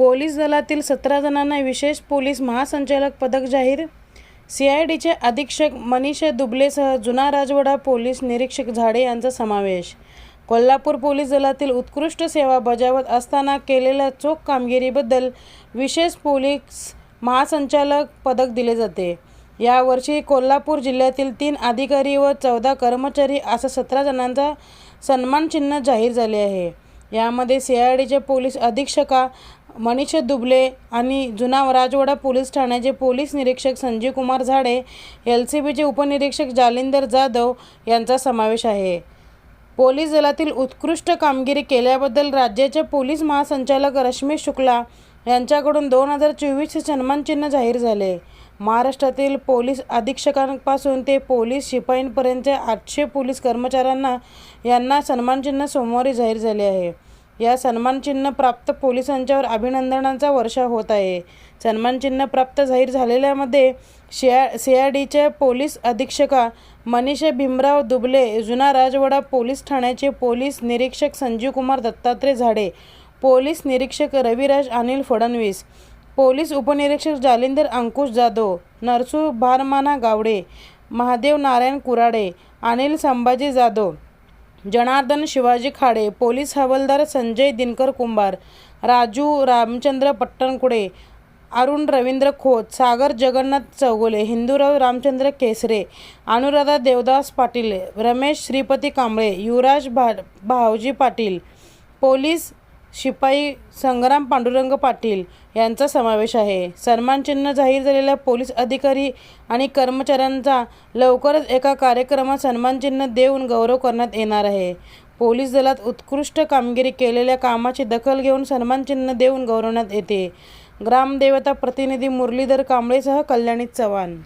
Police दलातील सतरा जणांना विशेष पोलीस महासंचालक पदक जाहीर. सी आय डीचे अधीक्षक मनीष दुबलेसह जुना राजवाडा पोलीस निरीक्षक झाडे यांचा समावेश. कोल्हापूर पोलीस दलातील उत्कृष्ट सेवा बजावत असताना केलेल्या चोख कामगिरीबद्दल विशेष पोलीस महासंचालक पदक दिले जाते. यावर्षी कोल्हापूर जिल्ह्यातील तीन अधिकारी व चौदा कर्मचारी असा सतरा जणांचा सन्मानचिन्ह जाहीर झाले आहे. यामध्ये सी आय डीचे पोलीस अधीक्षका मनीष दुबले आणि जुना राजवाडा पोलीस ठाण्याचे पोलीस निरीक्षक संजीव कुमार झाडे एल सी बीचे उपनिरीक्षक जालिंदर जाधव यांचा समावेश आहे. पोलीस दलातील उत्कृष्ट कामगिरी केल्याबद्दल राज्याचे पोलीस महासंचालक रश्मी शुक्ला यांच्याकडून दोन हजार चोवीसचे सन्मानचिन्ह जाहीर झाले. महाराष्ट्रातील पोलीस अधीक्षकांपासून ते पोलीस शिपाईंपर्यंत आठशे पोलीस कर्मचाऱ्यांना यांना सन्मानचिन्ह सोमवारी जाहीर झाले आहे. या सन्मानचिन्ह प्राप्त पोलिसांच्यावर अभिनंदनाचा वर्षा होत आहे. सन्मानचिन्ह प्राप्त जाहीर झालेल्यामध्ये शिया सी आय डीच्या पोलीस अधीक्षका मनीषा भीमराव दुबले जुना राजवाडा पोलीस ठाण्याचे पोलीस निरीक्षक संजीव कुमार दत्तात्रय झाडे पोलीस निरीक्षक रविराज अनिल फडणवीस पोलीस उपनिरीक्षक जालिंदर अंकुश जाधव नरसू भारमाना गावडे महादेव नारायण कुराडे अनिल संभाजी जाधव जनार्दन शिवाजी खाडे पोलीस हवालदार संजय दिनकर कुंभार राजू रामचंद्र पट्टणकुडे अरुण रवींद्र खोत सागर जगन्नाथ चौगुले हिंदूराव रामचंद्र केसरे अनुराधा देवदास पाटील रमेश श्रीपती कांबळे युवराज भा भावजी पाटील पोलीस शिपाई संग्राम पांडुरंग पाटील यांचा समावेश आहे. सन्मानचिन्ह जाहीर झालेल्या पोलीस अधिकारी आणि कर्मचाऱ्यांचा लवकरच एका कार्यक्रमात सन्मानचिन्ह देऊन गौरव करण्यात येणार आहे. पोलीस दलात उत्कृष्ट कामगिरी केलेल्या कामाची दखल घेऊन सन्मानचिन्ह देऊन गौरवण्यात येते. ग्रामदेवता प्रतिनिधी मुरलीधर कांबळेसह कल्याणी चव्हाण.